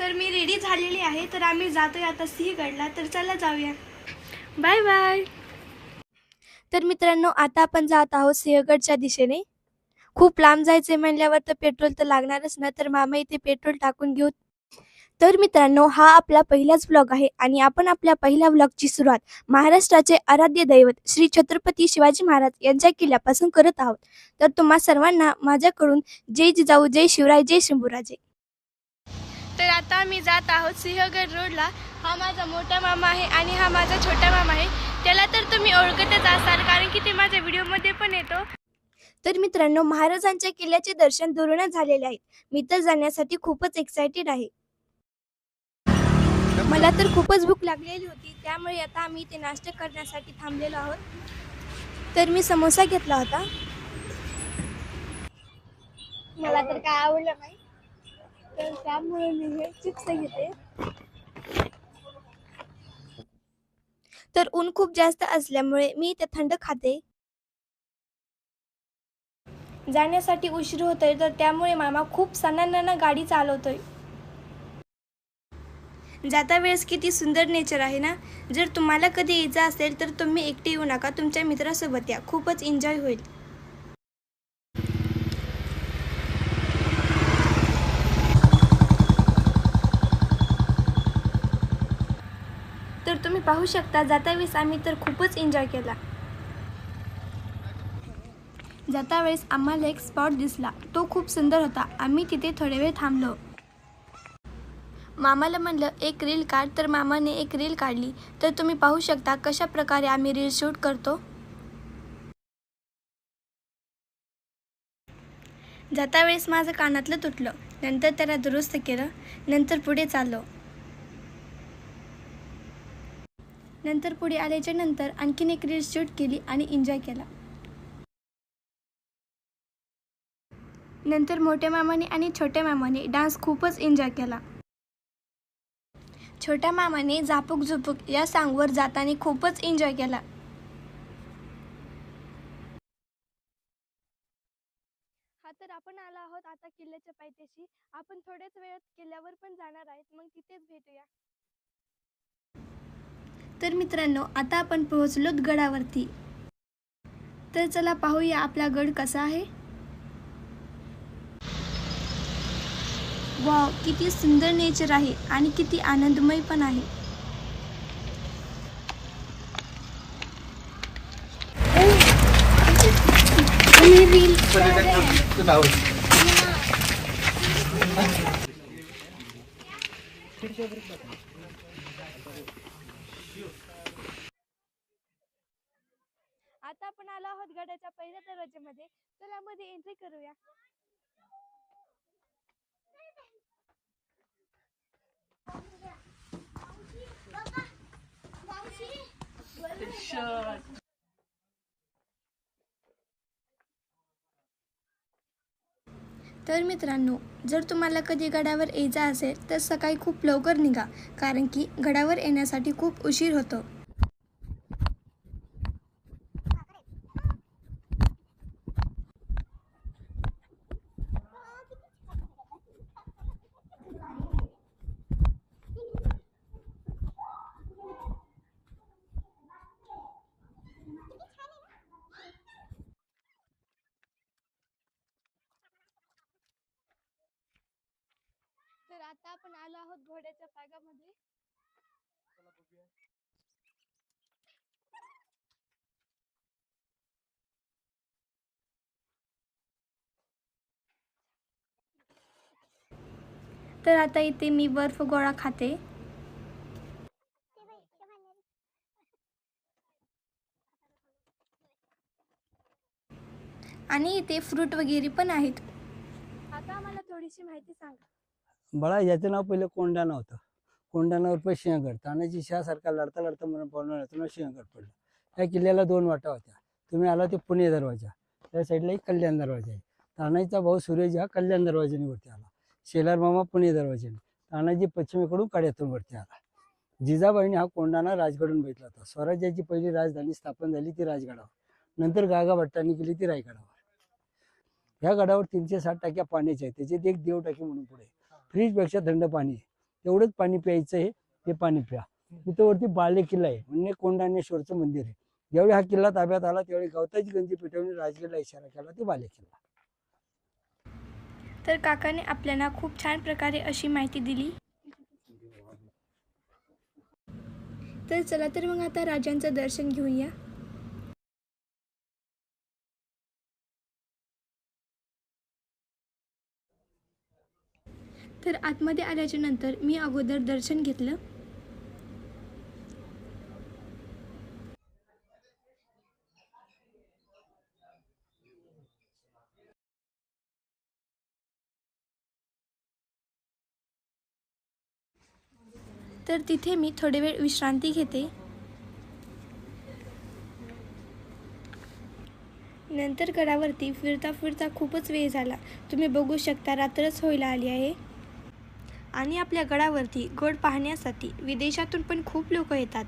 तर मी रेडी झालेली आहे. तर आम्ही जातोय आता सिंहगडला. तर चला जाऊया. बाय बाय तर मित्रांनो आता आपण जात आहोत सिंहगडच्या दिशेने. खूप लांब जायचे म्हणल्यावर तर पेट्रोल तर लागणारच ना तर मामा इथे पेट्रोल टाकून घेऊ. तर मित्रांनो हा आपला पहिलाच ब्लॉग आहे आणि आपण आपल्या पहिल्या ब्लॉगची सुरुवात महाराष्ट्राचे आराध्य दैवत श्री छत्रपती शिवाजी महाराज यांच्या किल्ल्यापासून करत आहोत. तर तुम्हा सर्वांना माझ्याकडून जय जिजाऊ जय शिवराय जय शंभूराजे. आता मी जात आहोत सिंहगड रोडला. हा माझा मोठा मामा आहे आणि हा माझा छोटा मामा आहे. त्याला तर तुम्ही ओळखतच असाल कारण की ते माझ्या व्हिडिओमध्ये पण येतो. तर मित्रांनो महाराजांच्या किल्ल्याचे दर्शन दुरूनच झालेले आहेत मी तर जाण्यासाठी खूपच एक्सायटेड आहे. मला तर खूपच भूक लागलेली होती त्यामुळे आता आम्ही इथे नाश्ता करण्यासाठी थांबलेलो आहोत. तर मी समोसा घेतला होता. मला तर काय आवडलं नाही. तर त्यामुळे मी हे चिप्स घेते. तर ऊन खूप जास्त असल्यामुळे मी इथे थंड खाते. जाण्यासाठी उशीर होतोय तर त्यामुळे मामा खूप सणांना गाडी चालवतोय. जाता वेळेस किती सुंदर नेचर आहे ना? जर तुम्हाला कधी यायचं असेल तर तुम्ही एकटे येऊ नका तुमच्या मित्रासोबत या. खूपच एन्जॉय होईल तर तुम्ही पाहू शकता. जाता वेळेस आम्ही तर खूपच एन्जॉय केला. जाता वेळेस आम्हाला एक स्पॉट दिसला. तो खूप सुंदर होता. आम्ही तिथे थोडे वेळ थांबलो. मामाला म्हणलं एक रील काढ. तर मामाने एक रील काढली. तर तुम्ही पाहू शकता कशा प्रकारे आम्ही रील शूट करतो. जाता वेळेस माझं कानातलं तुटलं. नंतर त्याला दुरुस्त केलं. नंतर पुढे चाललो. नंतर पुढे आल्याच्यानंतर आणखीन एक रील शूट केली आणि एन्जॉय केला. नंतर मोठ्या मामाने आणि छोट्या मामाने डान्स खूपच एन्जॉय केला. छोट्या मामाने झापूक झुपूक या सांगवर जाताना खूपच एन्जॉय केला. हा तर आपण आलो आहोत आता किल्ल्याच्या पायथ्याशी. आपण थोड्याच वेळात किल्ल्यावर पण जाणार आहेत. मग तिथेच भेटूया. तर मित्रांनो आता आपण पोहोचलोत गडावरती. तर चला पाहूया आपला गड कसा आहे. वाव किती सुंदर नेचर आहे आणि किती आनंदमय पण आहे. आता आपण आलो आहोत गडाच्या पहिल्या दरवाज्यामध्ये. चला मध्ये एंट्री करूया. तर मित्रांनो जर तुम्हाला कधी गडावर यायचं असेल तर सकाळी खूप लवकर निघा कारण की गडावर येण्यासाठी खूप उशीर होतो. आता आपण आलो आहोत घोड्याच्या पागामध्ये. तर आता इथे मी बर्फ गोळा खाते. आणि इथे फ्रूट वगैरे पण आहेत. आता आम्हाला थोडीशी माहिती सांगा. बळा याचं नाव पहिलं कोंडाणा होतं. कोंडाणावर पण सिंहगड तानाजी शहासारखा लढता लढता म्हणून पवनाळ्यातून सिंहगड पडलं. या किल्ल्याला दोन वाटा होत्या. तुम्ही आला ते पुणे दरवाजा. त्या साईडला एक कल्याण दरवाजा आहे. तानाजीचा भाऊ सूर्यजी हा कल्याण दरवाजाने वरती आला. शेलार मामा पुणे दरवाजाने. तानाजी पश्चिमेकडून कड्यातून वरती आला. जिजाबाईने हा कोंडाणा राजगडून भेटला होता. स्वराज्याची पहिली राजधानी स्थापन झाली ती राजगडावर. नंतर गागा भट्टांनी केली ती रायगडावर. ह्या गडावर तीनशे साठ टाक्या पाण्याच्या आहेत. त्याच्यात एक देव टाकी म्हणून पुढे फ्रीजपेक्षा थंड पाणी आहे. तेवढंच पाणी प्यायचं आहे ते पाणी प्या. तिथं वरती बाले किल्ला आहे म्हणजे कोंडानेश्वरचं मंदिर आहे. ज्यावेळी हा किल्ला ताब्यात आला त्यावेळी गवताची गंजी पेटवणे राजगडला इशारा केला ते बाले किल्ला. तर काकाने आपल्याला खूप छान प्रकारे अशी माहिती दिली. तर चला तर मग आता राजांचं दर्शन घेऊया. तर आतमध्ये आल्याच्यानंतर मी अगोदर दर्शन घेतलं. तर तिथे मी थोडे वेळ विश्रांती घेते. नंतर गडावरती फिरता फिरता खूपच वेळ झाला. तुम्ही बघू शकता रात्रच व्हायला आली आहे. आणि आपल्या गडावरती गड पाहण्यासाठी विदेशातून पण खूप लोक येतात.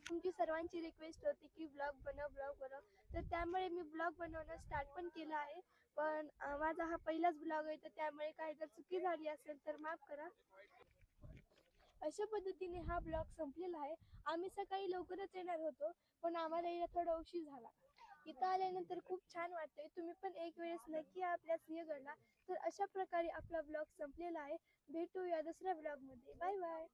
तुमची सर्वांची रिक्वेस्ट होती की ब्लॉग बनव ब्लॉग बनव. तर त्यामुळे मी ब्लॉग बनवणं स्टार्ट पण केलं आहे. पण माझा हा पहिलाच ब्लॉग आहे तर त्यामुळे काही जर चुकी झाली असेल तर माफ करा. अशा पद्धतीने हा ब्लॉग संपलेला आहे. आम्ही सकाळी लवकरच येणार होतो पण आम्हाला यायला थोडा उशीर झाला. इथं आल्यानंतर खूप छान वाटतंय. तुम्ही पण एक वेळेस नक्की या आपल्या सिंहगडला. तर अशा प्रकारे आपला ब्लॉग संपलेला आहे. भेटूया दुसऱ्या ब्लॉगमध्ये. Bye bye.